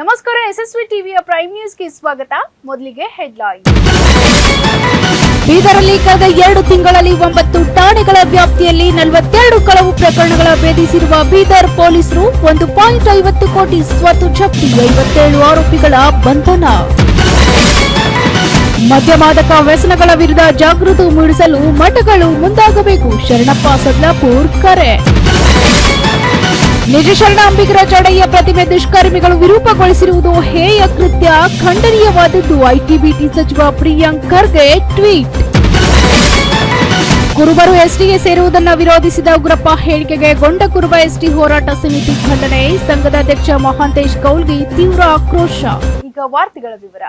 ನಮಸ್ಕಾರ ಎಸ್ಎಸ್ವಿ ಟಿವಿಯ ಪ್ರೈಮ್ ನ್ಯೂಸ್ಗೆ ಸ್ವಾಗತ. ಮೊದಲಿಗೆ ಹೆಡ್ಲೈನ್. ಬೀದರಲ್ಲಿ ಕಳೆದ ಎರಡು ತಿಂಗಳಲ್ಲಿ ಒಂಬತ್ತು ಠಾಣೆಗಳ ವ್ಯಾಪ್ತಿಯಲ್ಲಿ ನಲವತ್ತೆರಡು ಕಳವು ಪ್ರಕರಣಗಳ ಭೇದಿಸಿರುವ ಬೀದರ್ ಪೊಲೀಸರು ಒಂದು ಪಾಯಿಂಟ್ ಐವತ್ತು ಕೋಟಿ ಸ್ವತ್ತು ಜಪ್ತಿ ಐವತ್ತೇಳು ಆರೋಪಿಗಳ ಬಂಧನ. ಮದ್ಯ ಮಾದಕ ವ್ಯಸನಗಳ ವಿರುದ್ಧ ಜಾಗೃತಿ ಮೂಡಿಸಲು ಮಠಗಳು ಮುಂದಾಗಬೇಕು. ಶರಣಪ್ಪ ಸದ್ಲಾಪುರ್ ಕರೆ. ನಿಜ ಶರಣ ಅಂಬಿಗರ ಜಡಯ್ಯ ಪ್ರತಿಮೆ ದುಷ್ಕರ್ಮಿಗಳು ವಿರೂಪಗೊಳಿಸಿರುವುದು ಹೇಯ ಕೃತ್ಯ. ಖಂಡನೀಯವಾದದ್ದು. ಐಟಿಬಿಟಿ ಸಚಿವ ಪ್ರಿಯಾಂಕ್ ಖರ್ಗೆ ಟ್ವೀಟ್. ಕುರುಬರು ಎಸ್ಟಿಗೆ ಸೇರುವುದನ್ನು ವಿರೋಧಿಸಿದ ಉಗ್ರಪ್ಪ ಹೇಳಿಕೆಗೆ ಗೊಂಡ ಕುರುಬ ಎಸ್ಟಿ ಹೋರಾಟ ಸಮಿತಿ ಖಂಡನೆ. ಸಂಘದ ಅಧ್ಯಕ್ಷ ಮಹಾಂತೇಶ್ ಕೌಲ್ಗಿ ತೀವ್ರ ಆಕ್ರೋಶ. ಈಗ ವಾರ್ತೆಗಳ ವಿವರ.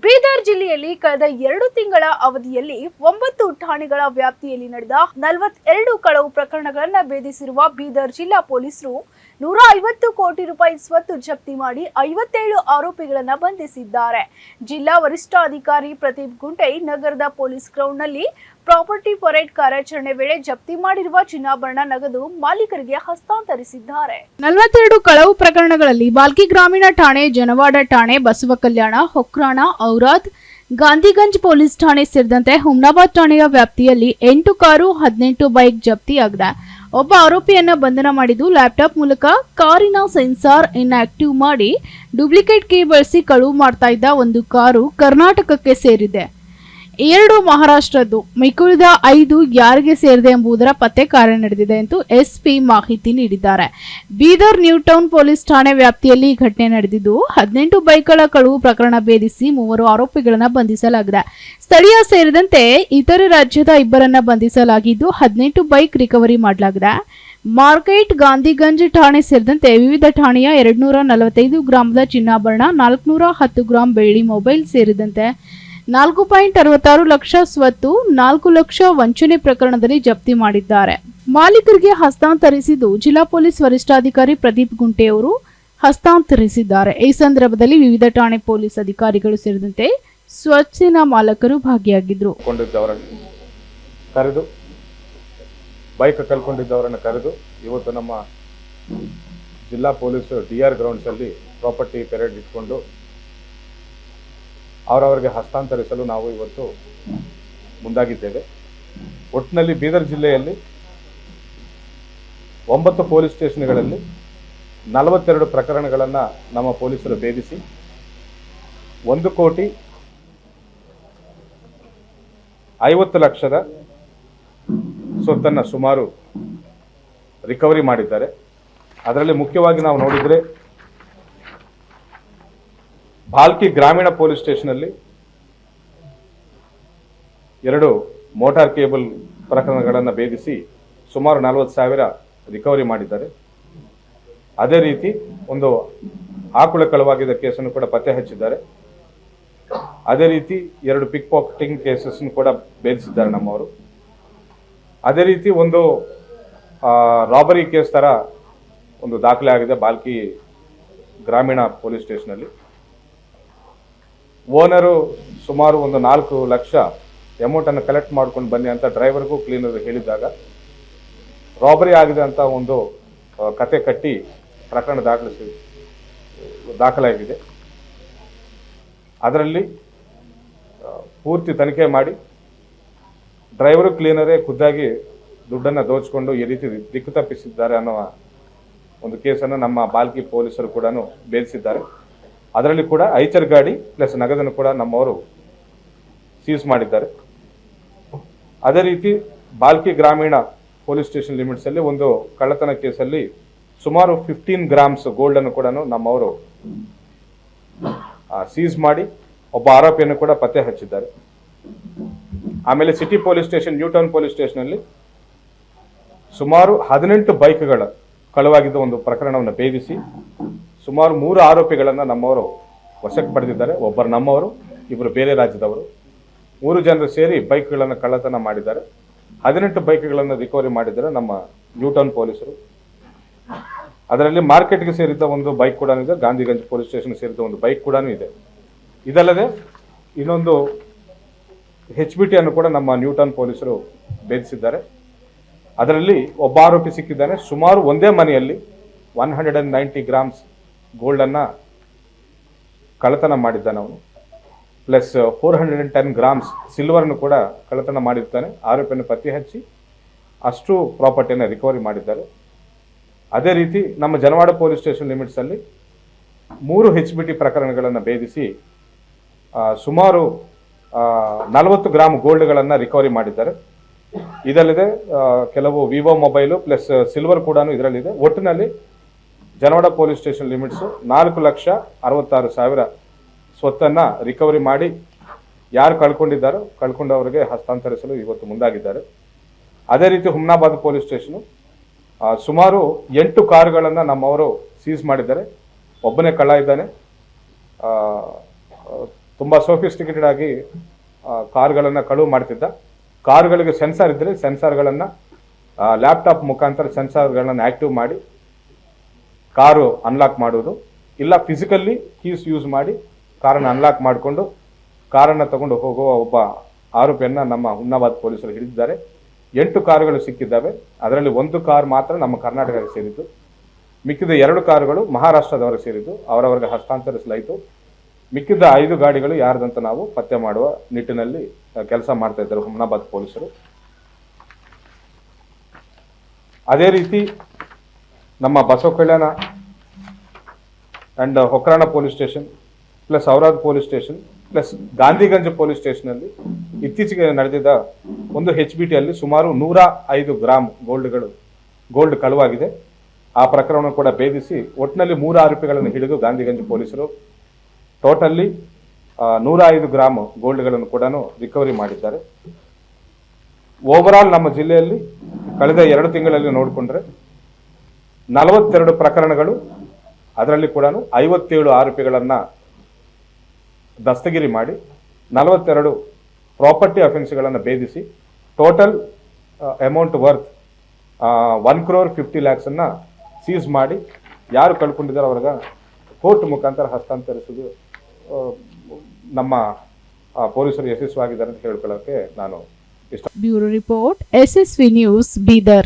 ಬೀದರ್ ಜಿಲ್ಲೆಯಲ್ಲಿ ಕಳೆದ ಎರಡು ತಿಂಗಳ ಅವಧಿಯಲ್ಲಿ ಒಂಬತ್ತು ಠಾಣೆಗಳ ವ್ಯಾಪ್ತಿಯಲ್ಲಿ ನಡೆದ ನಲವತ್ತೆರಡು ಕಳವು ಪ್ರಕರಣಗಳನ್ನ ಭೇದಿಸಿರುವ ಬೀದರ್ ಜಿಲ್ಲಾ ಪೊಲೀಸರು ನೂರ ಐವತ್ತು ಕೋಟಿ ರೂಪಾಯಿ ಸ್ವತ್ತು ಜಪ್ತಿ ಮಾಡಿ ಐವತ್ತೇಳು ಆರೋಪಿಗಳನ್ನ ಬಂಧಿಸಿದ್ದಾರೆ. ಜಿಲ್ಲಾ ವರಿಷ್ಠಾಧಿಕಾರಿ ಪ್ರದೀಪ್ ಗುಂಟೈ ನಗರದ ಪೊಲೀಸ್ ಗ್ರೌಂಡ್ನಲ್ಲಿ ಪ್ರಾಪರ್ಟಿ ಪರೇಡ್ ಕಾರ್ಯಾಚರಣೆ ವೇಳೆ ಜಪ್ತಿ ಮಾಡಿರುವ ಚಿನ್ನಾಭರಣ ನಗದು ಮಾಲೀಕರಿಗೆ ಹಸ್ತಾಂತರಿಸಿದ್ದಾರೆ. ನಲವತ್ತೆರಡು ಕಳವು ಪ್ರಕರಣಗಳಲ್ಲಿ ಬಾಲ್ಕಿ ಗ್ರಾಮೀಣ ಠಾಣೆ, ಜನವಾಡ ಠಾಣೆ, ಬಸವ ಕಲ್ಯಾಣ, ಹೊಕ್ರಾಣ, ಔರಾದ್, ಗಾಂಧಿಗಂಜ್ ಪೊಲೀಸ್ ಠಾಣೆ ಸೇರಿದಂತೆ ಹುಮ್ನಾಬಾದ್ ಠಾಣೆಯ ವ್ಯಾಪ್ತಿಯಲ್ಲಿ ಎಂಟು ಕಾರು, ಹದಿನೆಂಟು ಬೈಕ್ ಜಪ್ತಿಯಾಗಿದೆ ಒಬ್ಬ ಆರೋಪಿಯನ್ನ ಬಂಧನ ಮಾಡಿದ್ದು ಲ್ಯಾಪ್ಟಾಪ್ ಮೂಲಕ ಕಾರಿನ ಸೆನ್ಸಾರ್ ಇನ್ಆಕ್ಟಿವ್ ಮಾಡಿ ಡೂಪ್ಲಿಕೇಟ್ ಕೀ ಬಳಸಿ ಕಳುವು ಮಾಡ್ತಾ ಇದ್ದ ಒಂದು ಕಾರು ಕರ್ನಾಟಕಕ್ಕೆ ಸೇರಿದೆ. ಎರಡು ಮಹಾರಾಷ್ಟ್ರದ್ದು ಮಿಕ್ಕುಳಿದ ಐದು ಯಾರಿಗೆ ಸೇರಿದೆ ಎಂಬುದರ ಪತ್ತೆ ಕಾರ್ಯ ನಡೆದಿದೆ ಎಂದು ಎಸ್ಪಿ ಮಾಹಿತಿ ನೀಡಿದ್ದಾರೆ. ಬೀದರ್ ನ್ಯೂ ಟೌನ್ ಪೊಲೀಸ್ ಠಾಣೆ ವ್ಯಾಪ್ತಿಯಲ್ಲಿ ಈ ಘಟನೆ ನಡೆದಿದ್ದು, ಹದಿನೆಂಟು ಬೈಕ್ಗಳ ಕಳುವು ಪ್ರಕರಣ ಭೇದಿಸಿ ಮೂವರು ಆರೋಪಿಗಳನ್ನು ಬಂಧಿಸಲಾಗಿದೆ. ಸ್ಥಳೀಯ ಸೇರಿದಂತೆ ಇತರೆ ರಾಜ್ಯದ ಇಬ್ಬರನ್ನ ಬಂಧಿಸಲಾಗಿದ್ದು, ಹದಿನೆಂಟು ಬೈಕ್ ರಿಕವರಿ ಮಾಡಲಾಗಿದೆ. ಮಾರ್ಕೆಟ್, ಗಾಂಧಿಗಂಜ್ ಠಾಣೆ ಸೇರಿದಂತೆ ವಿವಿಧ ಠಾಣೆಯ ಎರಡ್ನೂರ ನಲವತ್ತೈದು ಗ್ರಾಮದ ಚಿನ್ನಾಭರಣ, ನಾಲ್ಕುನೂರ ಹತ್ತು ಗ್ರಾಂ ಬೆಳ್ಳಿ ಮೊಬೈಲ್ ಸೇರಿದಂತೆ ನಾಲ್ಕು ಪಾಯಿಂಟ್ ಅರವತ್ತಾರು ಲಕ್ಷ ಸ್ವತ್ತು, ನಾಲ್ಕು ಲಕ್ಷ ವಂಚನೆ ಪ್ರಕರಣದಲ್ಲಿ ಜಪ್ತಿ ಮಾಡಿದ್ದಾರೆ. ಮಾಲೀಕರಿಗೆ ಹಸ್ತಾಂತರಿಸಿದ್ದು ಜಿಲ್ಲಾ ಪೊಲೀಸ್ ವರಿಷ್ಠಾಧಿಕಾರಿ ಪ್ರದೀಪ್ ಗುಂಟೆ ಅವರು ಹಸ್ತಾಂತರಿಸಿದ್ದಾರೆ. ಈ ಸಂದರ್ಭದಲ್ಲಿ ವಿವಿಧ ಠಾಣೆ ಪೊಲೀಸ್ ಅಧಿಕಾರಿಗಳು ಸೇರಿದಂತೆ ಸ್ವಚ್ಛಿನ ಮಾಲಕರು ಭಾಗಿಯಾಗಿದ್ದರು. ಕರೆದು, ಬೈಕ್ ಕರೆದು, ಇವತ್ತು ನಮ್ಮ ಜಿಲ್ಲಾ ಪೊಲೀಸ್ ಡಿ ಆರ್ ಗ್ರೌಂಡ್ಸಲ್ಲಿ ಪ್ರಾಪರ್ಟಿ ಪೆರೇಡ್ ಇಟ್ಕೊಂಡು ಅವರವರಿಗೆ ಹಸ್ತಾಂತರಿಸಲು ನಾವು ಇವತ್ತು ಮುಂದಾಗಿದ್ದೇವೆ. ಒಟ್ಟಿನಲ್ಲಿ ಬೀದರ್ ಜಿಲ್ಲೆಯಲ್ಲಿ ಒಂಬತ್ತು ಪೊಲೀಸ್ ಸ್ಟೇಷನ್ಗಳಲ್ಲಿ ನಲವತ್ತೆರಡು ಪ್ರಕರಣಗಳನ್ನು ನಮ್ಮ ಪೊಲೀಸರು ಭೇದಿಸಿ, ಒಂದು ಕೋಟಿ ಐವತ್ತು ಲಕ್ಷದ ಸೊತ್ತನ್ನು ಸುಮಾರು ರಿಕವರಿ ಮಾಡಿದ್ದಾರೆ. ಅದರಲ್ಲಿ ಮುಖ್ಯವಾಗಿ ನಾವು ನೋಡಿದರೆ ಭಾಲ್ಕಿ ಗ್ರಾಮೀಣ ಪೊಲೀಸ್ ಸ್ಟೇಷನಲ್ಲಿ ಎರಡು ಮೋಟಾರ್ ಕೇಬಲ್ ಪ್ರಕರಣಗಳನ್ನು ಭೇದಿಸಿ ಸುಮಾರು ನಲವತ್ತು ಸಾವಿರ ರಿಕವರಿ ಮಾಡಿದ್ದಾರೆ. ಅದೇ ರೀತಿ ಒಂದು ಆಕುಳ ಕಳವಾಗಿದ್ದ ಕೇಸನ್ನು ಕೂಡ ಪತ್ತೆ ಹಚ್ಚಿದ್ದಾರೆ. ಅದೇ ರೀತಿ ಎರಡು ಪಿಕ್ ಪಾಕೆಟಿಂಗ್ ಕೇಸಸ್ ಕೂಡ ಭೇದಿಸಿದ್ದಾರೆ ನಮ್ಮವರು. ಅದೇ ರೀತಿ ಒಂದು ರಾಬರಿ ಕೇಸ್ ಥರ ಒಂದು ದಾಖಲೆ ಆಗಿದೆ ಬಾಲ್ಕಿ ಗ್ರಾಮೀಣ ಪೊಲೀಸ್ ಸ್ಟೇಷನಲ್ಲಿ. ಓನರು ಸುಮಾರು ಒಂದು ನಾಲ್ಕು ಲಕ್ಷ ಅಮೌಂಟನ್ನು ಕಲೆಕ್ಟ್ ಮಾಡ್ಕೊಂಡು ಬನ್ನಿ ಅಂತ ಡ್ರೈವರ್ಗೂ ಕ್ಲೀನರ್ ಹೇಳಿದಾಗ ರಾಬರಿ ಆಗಿದೆ ಅಂತ ಒಂದು ಕತೆ ಕಟ್ಟಿ ಪ್ರಕರಣ ದಾಖಲಿಸಿ, ದಾಖಲಾಗಿದೆ. ಅದರಲ್ಲಿ ಪೂರ್ತಿ ತನಿಖೆ ಮಾಡಿ ಡ್ರೈವರು ಕ್ಲೀನರೇ ಖುದ್ದಾಗಿ ದುಡ್ಡನ್ನು ದೋಚಿಕೊಂಡು ಈ ರೀತಿ ದಿಕ್ಕು ತಪ್ಪಿಸಿದ್ದಾರೆ ಅನ್ನೋ ಒಂದು ಕೇಸನ್ನು ನಮ್ಮ ಬಾಲ್ಕಿ ಪೊಲೀಸರು ಕೂಡ ಭೇದಿಸಿದ್ದಾರೆ ಅದರಲ್ಲಿ ಕೂಡ ಐಚರ್ ಗಾಡಿ ಪ್ಲಸ್ ನಗದನ್ನು ಕೂಡ ನಮ್ಮವರು ಸೀಸ್ ಮಾಡಿದ್ದಾರೆ. ಅದೇ ರೀತಿ ಬಾಲ್ಕಿ ಗ್ರಾಮೀಣ ಪೊಲೀಸ್ ಸ್ಟೇಷನ್ ಲಿಮಿಟ್ಸಲ್ಲಿ ಒಂದು ಕಳ್ಳತನ ಕೇಸಲ್ಲಿ ಸುಮಾರು ಫಿಫ್ಟೀನ್ ಗ್ರಾಮ್ಸ್ ಗೋಲ್ಡನ್ನು ಕೂಡ ನಮ್ಮವರು ಸೀಸ್ ಮಾಡಿ ಒಬ್ಬ ಆರೋಪಿಯನ್ನು ಕೂಡ ಪತ್ತೆ ಹಚ್ಚಿದ್ದಾರೆ. ಆಮೇಲೆ city police station new town police ಸ್ಟೇಷನಲ್ಲಿ ಸುಮಾರು ಹದಿನೆಂಟು ಬೈಕ್ಗಳ ಕಳುವಾಗಿದ್ದ ಒಂದು ಪ್ರಕರಣವನ್ನು ಭೇದಿಸಿ ಸುಮಾರು ಮೂರು ಆರೋಪಿಗಳನ್ನು ನಮ್ಮವರು ವಶಕ್ಕೆ ಪಡೆದಿದ್ದಾರೆ. ಒಬ್ಬರು ನಮ್ಮವರು ಇಬ್ಬರು ಬೇರೆ ರಾಜ್ಯದವರು. ಮೂರು ಜನರು ಸೇರಿ ಬೈಕ್ಗಳನ್ನು ಕಳ್ಳತನ ಮಾಡಿದ್ದಾರೆ. ಹದಿನೆಂಟು ಬೈಕ್ಗಳನ್ನು ರಿಕವರಿ ಮಾಡಿದ್ದಾರೆ ನಮ್ಮ ನ್ಯೂಟೌನ್ ಪೊಲೀಸರು. ಅದರಲ್ಲಿ ಮಾರ್ಕೆಟ್ಗೆ ಸೇರಿದ್ದ ಒಂದು ಬೈಕ್ ಕೂಡ ಇದೆ. ಗಾಂಧಿಗಂಜ್ ಪೊಲೀಸ್ ಸ್ಟೇಷನ್ ಸೇರಿದ ಒಂದು ಬೈಕ್ ಕೂಡ ಇದೆ. ಇದಲ್ಲದೆ ಇನ್ನೊಂದು ಹೆಚ್ ಬಿ ಟಿಯನ್ನು ಕೂಡ ನಮ್ಮ ನ್ಯೂಟನ್ ಪೊಲೀಸರು ಭೇದಿಸಿದ್ದಾರೆ. ಅದರಲ್ಲಿ ಒಬ್ಬ ಆರೋಪಿ ಸಿಕ್ಕಿದ್ದಾನೆ. ಸುಮಾರು ಒಂದೇ ಮನೆಯಲ್ಲಿ one hundred and ninety grams ಗೋಲ್ಡನ್ನು ಕಳ್ಳತನ ಮಾಡಿದ್ದಾನೆ ಅವನು. Plus four hundred and ten grams ಸಿಲ್ವರ್ನು ಕೂಡ ಕಳ್ಳತನ ಮಾಡಿರ್ತಾನೆ. ಆರೋಪಿಯನ್ನು ಪತ್ತೆ ಹಚ್ಚಿ ಅಷ್ಟು ಪ್ರಾಪರ್ಟಿಯನ್ನು ರಿಕವರಿ ಮಾಡಿದ್ದಾರೆ. ಅದೇ ರೀತಿ ನಮ್ಮ ಜನವಾಡ ಪೊಲೀಸ್ ಸ್ಟೇಷನ್ ಲಿಮಿಟ್ಸಲ್ಲಿ ಮೂರು ಹೆಚ್ ಬಿ ಟಿ ಪ್ರಕರಣಗಳನ್ನು ಭೇದಿಸಿ ಸುಮಾರು ನಲವತ್ತು ಗ್ರಾಮ್ ಗೋಲ್ಡ್ಗಳನ್ನು ರಿಕವರಿ ಮಾಡಿದ್ದಾರೆ. ಇದಲ್ಲದೆ ಕೆಲವು ವಿವೋ ಮೊಬೈಲು ಪ್ಲಸ್ ಸಿಲ್ವರ್ ಕೂಡ ಇದರಲ್ಲಿದೆ. ಒಟ್ಟಿನಲ್ಲಿ ಜನವಾಡ ಪೊಲೀಸ್ ಸ್ಟೇಷನ್ ಲಿಮಿಟ್ಸು ನಾಲ್ಕು ಲಕ್ಷ ಅರವತ್ತಾರು ಸಾವಿರ ಸ್ವತ್ತನ್ನು ರಿಕವರಿ ಮಾಡಿ ಯಾರು ಕಳ್ಕೊಂಡಿದ್ದಾರೋ ಕಳ್ಕೊಂಡವರಿಗೆ ಹಸ್ತಾಂತರಿಸಲು ಇವತ್ತು ಮುಂದಾಗಿದ್ದಾರೆ. ಅದೇ ರೀತಿ ಹುಮ್ನಾಬಾದ್ ಪೊಲೀಸ್ ಸ್ಟೇಷನು ಸುಮಾರು ಎಂಟು ಕಾರುಗಳನ್ನು ನಮ್ಮವರು ಸೀಸ್ ಮಾಡಿದ್ದಾರೆ. ಒಬ್ಬನೇ ಕಳ್ಳ ಇದ್ದಾನೆ. ತುಂಬ ಸೋಫಿಸ್ಟಿಕೇಟೆಡ್ ಆಗಿ ಕಾರುಗಳನ್ನು ಕಳುವು ಮಾಡ್ತಿದ್ದ. ಕಾರುಗಳಿಗೆ ಸೆನ್ಸಾರ್ ಇದ್ದರೆ ಸೆನ್ಸಾರ್ಗಳನ್ನು ಲ್ಯಾಪ್ಟಾಪ್ ಮುಖಾಂತರ ಸೆನ್ಸಾರ್ಗಳನ್ನು ಆ್ಯಕ್ಟಿವ್ ಮಾಡಿ ಕಾರು ಅನ್ಲಾಕ್ ಮಾಡುವುದು. ಇಲ್ಲ ಫಿಸಿಕಲ್ಲಿ ಕೀಸ್ ಯೂಸ್ ಮಾಡಿ ಕಾರನ್ನು ಅನ್ಲಾಕ್ ಮಾಡಿಕೊಂಡು ಕಾರನ್ನು ತಗೊಂಡು ಹೋಗುವ ಒಬ್ಬ ಆರೋಪಿಯನ್ನು ನಮ್ಮ ಹುನ್ನಾಬಾದ್ ಪೊಲೀಸರು ಹಿಡಿದಿದ್ದಾರೆ. ಎಂಟು ಕಾರುಗಳು ಸಿಕ್ಕಿದ್ದಾವೆ. ಅದರಲ್ಲಿ ಒಂದು ಕಾರ್ ಮಾತ್ರ ನಮ್ಮ ಕರ್ನಾಟಕಕ್ಕೆ ಸೇರಿದ್ದು. ಮಿಕ್ಕಿದ ಎರಡು ಕಾರುಗಳು ಮಹಾರಾಷ್ಟ್ರದವರಿಗೆ ಸೇರಿದ್ದು. ಅವರವರಿಗೆ ಹಸ್ತಾಂತರಿಸಲಾಯಿತು. ಮಿಕ್ಕಿದ ಐದು ಗಾಡಿಗಳು ಯಾರ್ದಂತ ನಾವು ಪತ್ತೆ ಮಾಡುವ ನಿಟ್ಟಿನಲ್ಲಿ ಕೆಲಸ ಮಾಡ್ತಾ ಇದ್ದಾರೆ ಹುಮ್ನಾಬಾದ್ ಪೊಲೀಸರು. ಅದೇ ರೀತಿ ನಮ್ಮ Basava Kalyan and Hokrana police station plus Aurad police station plus Gandhiganj police ಸ್ಟೇಷನಲ್ಲಿ ಇತ್ತೀಚೆಗೆ ನಡೆದಿದ್ದ ಒಂದು ಹೆಚ್ ಬಿ ಟಿಯಲ್ಲಿ ಸುಮಾರು ನೂರ ಐದು ಗ್ರಾಮ್ ಗೋಲ್ಡ್ಗಳು ಗೋಲ್ಡ್ ಕಳುವಾಗಿದೆ. ಆ ಪ್ರಕರಣ ಕೂಡ ಭೇದಿಸಿ ಒಟ್ಟಿನಲ್ಲಿ ಮೂರು ಆರೋಪಿಗಳನ್ನು ಹಿಡಿದು ಗಾಂಧಿಗಂಜ್ ಪೊಲೀಸರು ಟೋಟಲ್ಲಿ ನೂರ ಐದು ಗ್ರಾಮ್ ಗೋಲ್ಡ್ಗಳನ್ನು ಕೂಡ ರಿಕವರಿ ಮಾಡಿದ್ದಾರೆ. ಓವರಾಲ್ ನಮ್ಮ ಜಿಲ್ಲೆಯಲ್ಲಿ ಕಳೆದ ಎರಡು ತಿಂಗಳಲ್ಲಿ ನೋಡಿಕೊಂಡ್ರೆ ನಲವತ್ತೆರಡು ಪ್ರಕರಣಗಳು, ಅದರಲ್ಲಿ ಕೂಡ ಐವತ್ತೇಳು ಆರೋಪಿಗಳನ್ನು ದಸ್ತಗಿರಿ ಮಾಡಿ, ನಲವತ್ತೆರಡು ಪ್ರಾಪರ್ಟಿ ಅಫೆನ್ಸ್ಗಳನ್ನು ಭೇದಿಸಿ, total amount worth one crore fifty ಲ್ಯಾಕ್ಸನ್ನು seize ಮಾಡಿ, ಯಾರು ಕಳ್ಕೊಂಡಿದ್ದಾರೆ ಅವ್ರಿಗೆ? ಕೋರ್ಟ್ ಮುಖಾಂತರ ಹಸ್ತಾಂತರಿಸುವುದು ನಮ್ಮ ಪೊಲೀಸರು ಯಶಸ್ವಿಯಾಗಿದ್ದಾರೆ ಅಂತ ಹೇಳ್ಕೊಳ್ಳೋಕ್ಕೆ ನಾನು bureau report, SSV news Bidar.